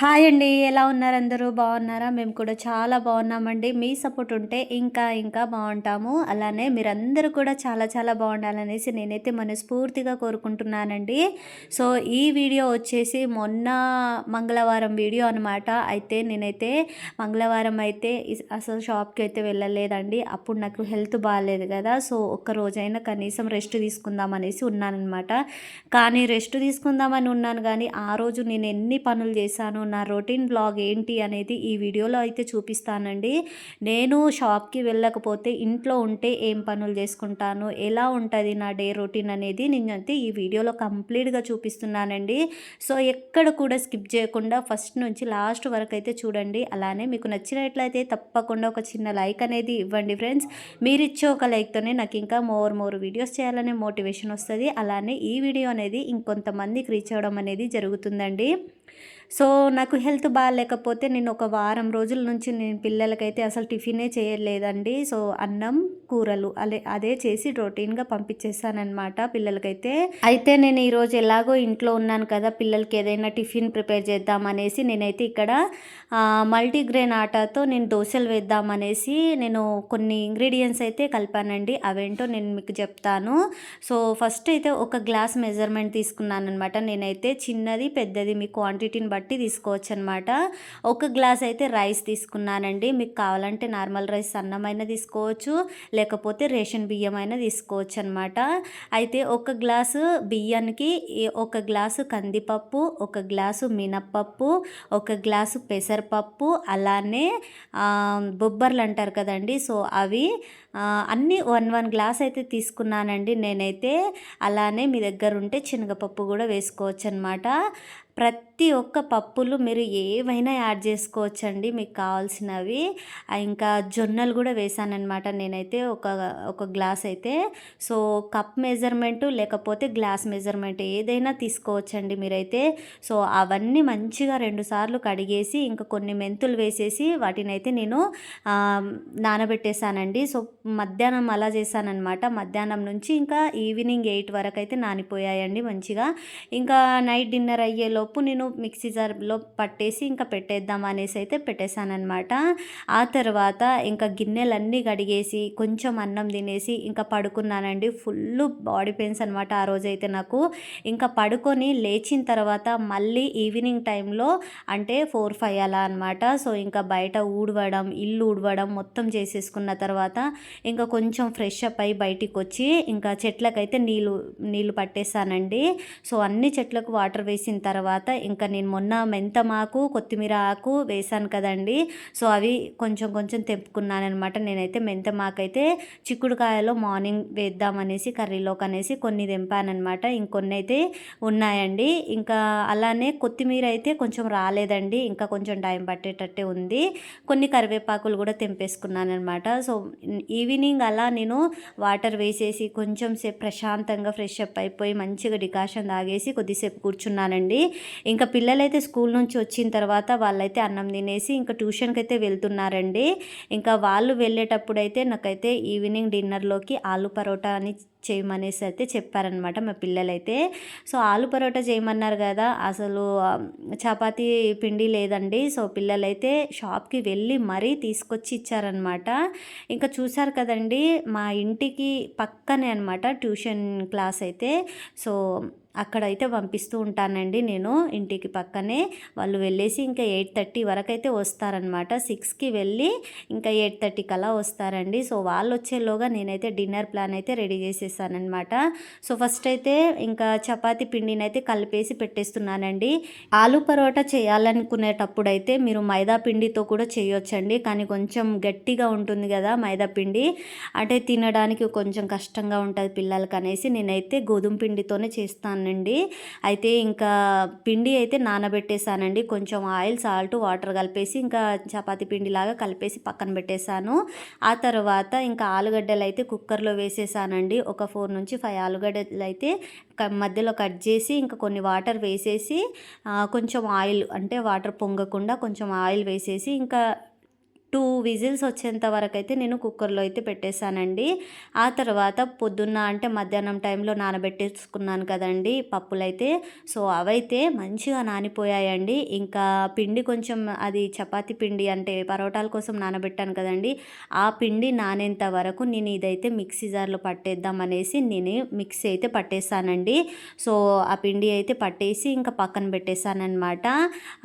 Hi అండి ఎలా ఉన్నారు అందరూ? బాగున్నారా? మేము కూడా చాలా బాగున్నామండి. మీ సపోర్ట్ ఉంటే ఇంకా ఇంకా బాగుంటాము. అలానే మీరందరూ కూడా చాలా చాలా బాగుండాలనేసి నేనైతే మనస్ఫూర్తిగా కోరుకుంటున్నానండి. సో ఈ వీడియో వచ్చేసి మొన్న మంగళవారం వీడియో అనమాట అయితే నేనైతే మంగళవారం అయితే అసలు షాప్కి అయితే వెళ్ళలేదండి. అప్పుడు నాకు హెల్త్ బాగాలేదు కదా. సో ఒక్క రోజైనా కనీసం రెస్ట్ తీసుకుందాం అనేసి ఉన్నానన్నమాట. కానీ రెస్ట్ తీసుకుందామని ఉన్నాను. కానీ ఆ రోజు నేను ఎన్ని పనులు చేశాను నా రొటీన్ బ్లాగ్ ఏంటి అనేది ఈ వీడియోలో అయితే చూపిస్తానండి. నేను షాప్కి వెళ్ళకపోతే ఇంట్లో ఉంటే ఏం పనులు చేసుకుంటాను? ఎలా ఉంటుంది నా డే రొటీన్ అనేది నేనైతే ఈ వీడియోలో కంప్లీట్గా చూపిస్తున్నానండి. సో ఎక్కడ కూడా స్కిప్ చేయకుండా ఫస్ట్ నుంచి లాస్ట్ వరకు అయితే చూడండి. అలానే మీకు నచ్చినట్లయితే తప్పకుండా ఒక చిన్న లైక్ అనేది ఇవ్వండి ఫ్రెండ్స్. మీరు ఇచ్చే ఒక లైక్తోనే నాకు ఇంకా మోర్ మోర్ వీడియోస్ చేయాలనే మోటివేషన్ వస్తుంది. అలానే ఈ వీడియో అనేది ఇంకొంతమందికి రీచ్ అవ్వడం అనేది జరుగుతుందండి. సో నాకు హెల్త్ బాగాలేకపోతే నేను ఒక వారం రోజుల నుంచి నేను పిల్లలకైతే అసలు టిఫినే చేయలేదండి. సో అన్నం కూరలు అదే అదే చేసి రొటీన్గా పంపించేసానమాట పిల్లలకైతే. అయితే నేను ఈరోజు ఎలాగో ఇంట్లో ఉన్నాను కదా పిల్లలకి ఏదైనా టిఫిన్ ప్రిపేర్ చేద్దాం అనేసి నేనైతే ఇక్కడ మల్టీగ్రెయిన్ ఆటాతో నేను దోశలు వేద్దామనేసి నేను కొన్ని ఇంగ్రీడియంట్స్ అయితే కలిపానండి. అవేంటో నేను మీకు చెప్తాను. సో ఫస్ట్ అయితే ఒక గ్లాస్ మెజర్మెంట్ తీసుకున్నాను అనమాట నేనైతే చిన్నది పెద్దది మీ క్వాంటిటీని బట్టి బట్టి తీసుకోవచ్చు అనమాట ఒక గ్లాస్ అయితే రైస్ తీసుకున్నానండి. మీకు కావాలంటే నార్మల్ రైస్ అన్నమైనా తీసుకోవచ్చు లేకపోతే రేషన్ బియ్యం అయినా తీసుకోవచ్చు అనమాట అయితే ఒక గ్లాసు బియ్యానికి ఒక గ్లాసు కందిపప్పు ఒక గ్లాసు మినప్పప్పు ఒక గ్లాసు పెసరపప్పు అలానే బొబ్బర్లు అంటారు కదండి. సో అవి అన్నీ వన్ వన్ గ్లాస్ అయితే తీసుకున్నానండి నేనైతే. అలానే మీ దగ్గర ఉంటే శనగపప్పు కూడా వేసుకోవచ్చు అనమాట ప్రతి ప్రతి ఒక్క పప్పులు మీరు ఏవైనా యాడ్ చేసుకోవచ్చండి మీకు కావాల్సినవి. ఇంకా జొన్నలు కూడా వేసానమాట నేనైతే ఒక ఒక గ్లాస్ అయితే. సో కప్ మెజర్మెంట్ లేకపోతే గ్లాస్ మెజర్మెంట్ ఏదైనా తీసుకోవచ్చండి మీరైతే. సో అవన్నీ మంచిగా రెండు సార్లు కడిగేసి ఇంకా కొన్ని మెంతులు వేసేసి వాటిని అయితే నేను నానబెట్టేశానండి సో మధ్యాహ్నం అలా చేశానన్నమాట. మధ్యాహ్నం నుంచి ఇంకా ఈవినింగ్ ఎయిట్ వరకు అయితే నానిపోయాయండి మంచిగా. ఇంకా నైట్ డిన్నర్ అయ్యేలోపు నేను మిక్సీ జార్లో పట్టేసి ఇంకా పెట్టేద్దాం అనేసి అయితే పెట్టేశానమాట ఆ తర్వాత ఇంకా గిన్నెలన్నీ కడిగేసి కొంచెం అన్నం తినేసి ఇంకా పడుకున్నానండి. ఫుల్ బాడీ పెయిన్స్ అనమాట ఆ రోజైతే నాకు. ఇంకా పడుకొని లేచిన తర్వాత మళ్ళీ ఈవినింగ్ టైంలో అంటే ఫోర్ ఫైవ్ అలా అనమాట సో ఇంకా బయట ఊడవడం ఇల్లు ఊడవడం మొత్తం చేసేసుకున్న తర్వాత ఇంకా కొంచెం ఫ్రెష్ అప్ అయి బయటికి వచ్చి ఇంకా చెట్లకైతే నీళ్ళు నీళ్ళు పట్టేశానండి. సో అన్ని చెట్లకు వాటర్ వేసిన తర్వాత ఇంకా ఇంకా నేను మొన్న మెంతమాకు కొత్తిమీర ఆకు వేశాను కదండి. సో అవి కొంచెం కొంచెం తెంపుకున్నాను అనమాట నేనైతే మెంతమాకు అయితే చిక్కుడుకాయలో మార్నింగ్ వేద్దామనేసి కర్రీలోకి అనేసి కొన్ని తెంపానమాట ఇంకొన్ని అయితే ఉన్నాయండి. ఇంకా అలానే కొత్తిమీర అయితే కొంచెం రాలేదండి. ఇంకా కొంచెం టైం పట్టేటట్టే ఉంది. కొన్ని కరివేపాకులు కూడా తెంపేసుకున్నానమాట సో ఈవినింగ్ అలా నేను వాటర్ వేసేసి కొంచెం సేపు ప్రశాంతంగా ఫ్రెష్ అప్ అయిపోయి మంచిగా డికాషన్ తాగేసి కొద్దిసేపు కూర్చున్నానండి. ఇంకా పిల్లలైతే స్కూల్ నుంచి వచ్చిన తర్వాత వాళ్ళైతే అన్నం తినేసి ఇంకా ట్యూషన్కి అయితే వెళ్తున్నారండి. ఇంకా వాళ్ళు వెళ్ళేటప్పుడు అయితే నాకైతే ఈవినింగ్ డిన్నర్లోకి ఆలు పరోటా అని చేయమనేసి అయితే చెప్పారనమాట మా పిల్లలైతే. సో ఆలు పరోటా చేయమన్నారు కదా అసలు చపాతి పిండి లేదండి. సో పిల్లలైతే షాప్కి వెళ్ళి మరీ తీసుకొచ్చి ఇచ్చారనమాట ఇంకా చూసారు కదండి మా ఇంటికి పక్కనే అనమాట ట్యూషన్ క్లాస్ అయితే సో అక్కడైతే పంపిస్తూ ఉంటానండి నేను. ఇంటికి పక్కనే వాళ్ళు వెళ్ళేసి ఇంకా ఎయిట్ థర్టీ వరకు అయితే వస్తారనమాట సిక్స్కి వెళ్ళి ఇంకా ఎయిట్ థర్టీకి అలా వస్తారండి. సో వాళ్ళు వచ్చేలోగా నేనైతే డిన్నర్ ప్లాన్ అయితే రెడీ చేసేసానమాట సో ఫస్ట్ అయితే ఇంకా చపాతి పిండిని అయితే కలిపేసి పెట్టేస్తున్నానండి. ఆలు పరోటా చేయాలనుకునేటప్పుడు అయితే మీరు మైదా పిండితో కూడా చేయొచ్చండి. కానీ కొంచెం గట్టిగా ఉంటుంది కదా మైదా పిండి. అంటే తినడానికి కొంచెం కష్టంగా ఉంటుంది పిల్లలకి అనేసి నేనైతే గోధుమ పిండితోనే చేస్తాను. చేస్తానండి. అయితే ఇంకా పిండి అయితే నానబెట్టేశానండి. కొంచెం ఆయిల్ సాల్ట్ వాటర్ కలిపేసి ఇంకా చపాతి పిండిలాగా కలిపేసి పక్కన పెట్టేశాను. ఆ తర్వాత ఇంకా ఆలుగడ్డలు అయితే కుక్కర్లో వేసేసానండి ఒక ఫోర్ నుంచి ఫైవ్ ఆలుగడ్డలు అయితే మధ్యలో కట్ చేసి ఇంకా కొన్ని వాటర్ వేసేసి కొంచెం ఆయిల్ అంటే వాటర్ పొంగకుండా కొంచెం ఆయిల్ వేసేసి ఇంకా టూ విజిల్స్ వచ్చేంత వరకు అయితే నేను కుక్కర్లో అయితే పెట్టేశానండి. ఆ తర్వాత పొద్దున్న అంటే మధ్యాహ్నం టైంలో నానబెట్టేసుకున్నాను కదండి పప్పులైతే. సో అవైతే మంచిగా నానిపోయాయండి. ఇంకా పిండి కొంచెం అది చపాతి పిండి అంటే పరోటాల కోసం నానబెట్టాను కదండి. ఆ పిండి నానేంత వరకు నేను ఇదైతే మిక్సీ జార్లో పట్టేద్దాం అనేసి నేను మిక్సీ అయితే పట్టేశానండి. సో ఆ పిండి అయితే పట్టేసి ఇంకా పక్కన పెట్టేశానమాట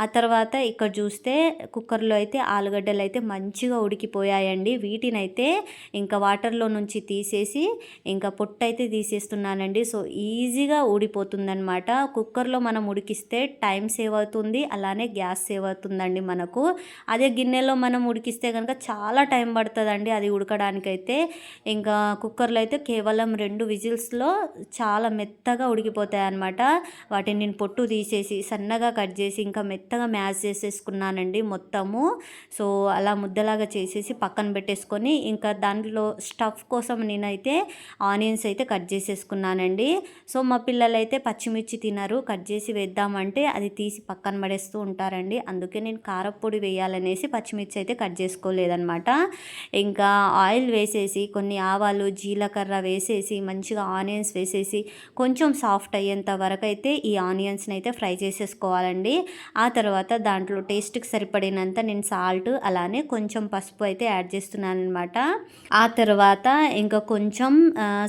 ఆ తర్వాత ఇక్కడ చూస్తే కుక్కర్లో అయితే ఆలుగడ్డలు అయితే మంచిగా ఉడికిపోయాయండి. వీటినైతే ఇంకా వాటర్లో నుంచి తీసేసి ఇంకా పొట్టు అయితే తీసేస్తున్నానండి. సో ఈజీగా ఊడిపోతుందనమాట కుక్కర్లో మనం ఉడికిస్తే టైం సేవ్ అవుతుంది. అలానే గ్యాస్ సేవ్ అవుతుందండి మనకు. అదే గిన్నెలో మనం ఉడికిస్తే కనుక చాలా టైం పడుతుందండి అది ఉడకడానికైతే. ఇంకా కుక్కర్లో అయితే కేవలం రెండు విజిల్స్లో చాలా మెత్తగా ఉడికిపోతాయి అనమాట వాటిని నేను పొట్టు తీసేసి సన్నగా కట్ చేసి ఇంకా మెత్తగా మ్యాష్ చేసేసుకున్నానండి మొత్తము. సో అలా ముద్దలాగా చేసేసి పక్కన పెట్టేసుకొని ఇంకా దాంట్లో స్టఫ్ కోసం నేనైతే ఆనియన్స్ అయితే కట్ చేసేసుకున్నానండి. సో మా పిల్లలు అయితే పచ్చిమిర్చి తినరు. కట్ చేసి వేద్దామంటే అది తీసి పక్కన పడేస్తూ ఉంటారండి. అందుకే నేను కారపొడి వేయాలనేసి పచ్చిమిర్చి అయితే కట్ చేసుకోలేదనమాట ఇంకా ఆయిల్ వేసేసి కొన్ని ఆవాలు జీలకర్ర వేసేసి మంచిగా ఆనియన్స్ వేసేసి కొంచెం సాఫ్ట్ అయ్యేంత వరకు అయితే ఈ ఆనియన్స్ని అయితే ఫ్రై చేసేసుకోవాలండి. ఆ తర్వాత దాంట్లో టేస్ట్కి సరిపడినంత నేను సాల్ట్ అలానే కొంచెం పసుపు అయితే యాడ్ చేస్తున్నాను అనమాట ఆ తర్వాత ఇంకా కొంచెం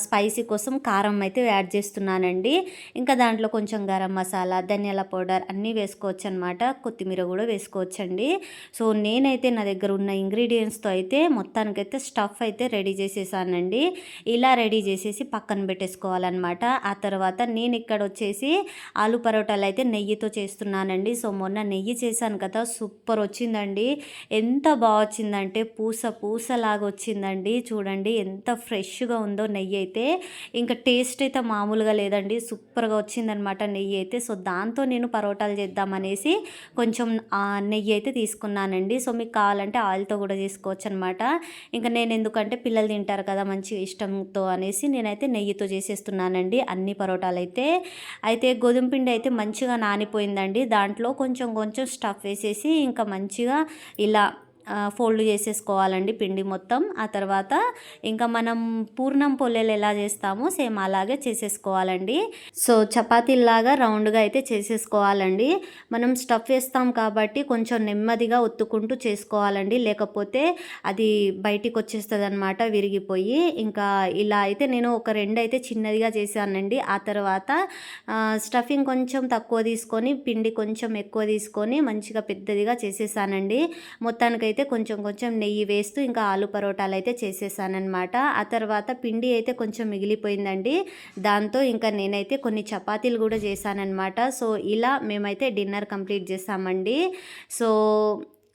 స్పైసీ కోసం కారం అయితే యాడ్ చేస్తున్నానండి. ఇంకా దాంట్లో కొంచెం గరం మసాలా ధనియాల పౌడర్ అన్నీ వేసుకోవచ్చు అనమాట కొత్తిమీర కూడా వేసుకోవచ్చండి. సో నేనైతే నా దగ్గర ఉన్న ఇంగ్రీడియంట్స్తో అయితే మొత్తానికైతే స్టఫ్ అయితే రెడీ చేసేసానండి. ఇలా రెడీ చేసేసి పక్కన పెట్టేసుకోవాలన్నమాట. ఆ తర్వాత నేను ఇక్కడ వచ్చేసి ఆలు పరోటాలు అయితే నెయ్యితో చేస్తున్నానండి. సో మొన్న నెయ్యి చేశాను కదా సూపర్ వచ్చిందండి. ఎంత బాగా వచ్చిందంటే పూస పూసలాగా వచ్చిందండి చూడండి ఎంత ఫ్రెష్గా ఉందో నెయ్యి అయితే ఇంకా టేస్ట్ అయితే మామూలుగా లేదండి. సూపర్గా వచ్చిందనమాట నెయ్యి అయితే సో దాంతో నేను పరోటాలు చేద్దామనేసి కొంచెం నెయ్యి అయితే తీసుకున్నానండి. సో మీకు కావాలంటే ఆయిల్తో కూడా చేసుకోవచ్చు అనమాట ఇంకా నేను ఎందుకంటే పిల్లలు తింటారు కదా మంచి ఇష్టంతో అనేసి నేనైతే నెయ్యితో చేసేస్తున్నానండి అన్ని పరోటాలు అయితే అయితే గోధుమ పిండి అయితే మంచిగా నానిపోయిందండి. దాంట్లో కొంచెం కొంచెం స్టఫ్ వేసేసి ఇంకా మంచిగా ఇలా ఫోల్డ్ చేసేసుకోవాలండి పిండి మొత్తం. ఆ తర్వాత ఇంకా మనం పూర్ణం పొల్లెలు ఎలా చేస్తామో సేమ్ అలాగే చేసేసుకోవాలండి. సో చపాతీలాగా రౌండ్గా అయితే చేసేసుకోవాలండి. మనం స్టఫ్ వేస్తాం కాబట్టి కొంచెం నెమ్మదిగా ఒత్తుకుంటూ చేసుకోవాలండి. లేకపోతే అది బయటికి వచ్చేస్తుంది అనమాట విరిగిపోయి. ఇంకా ఇలా అయితే నేను ఒక రెండు అయితే చిన్నదిగా చేశానండి. ఆ తర్వాత స్టఫింగ్ కొంచెం తక్కువ తీసుకొని పిండి కొంచెం ఎక్కువ తీసుకొని మంచిగా పెద్దదిగా చేసేసానండి. మొత్తానికైతే అయితే కొంచెం కొంచెం నెయ్యి వేస్తూ ఇంకా ఆలు పరోటాలు అయితే చేసేసానమాట ఆ తర్వాత పిండి అయితే కొంచెం మిగిలిపోయిందండి. దాంతో ఇంకా నేనైతే కొన్ని చపాతీలు కూడా చేశానమాట సో ఇలా మేమైతే డిన్నర్ కంప్లీట్ చేసామండి. సో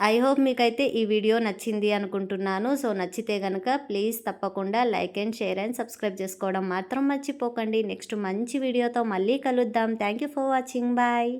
ఐ హోప్ మీకైతే ఈ వీడియో నచ్చింది అనుకుంటున్నాను. సో నచ్చితే కనుక ప్లీజ్ తప్పకుండా like and share and subscribe చేసుకోవడం మాత్రం మర్చిపోకండి. నెక్స్ట్ మంచి వీడియోతో మళ్ళీ కలుద్దాం. Thank you for watching. Bye.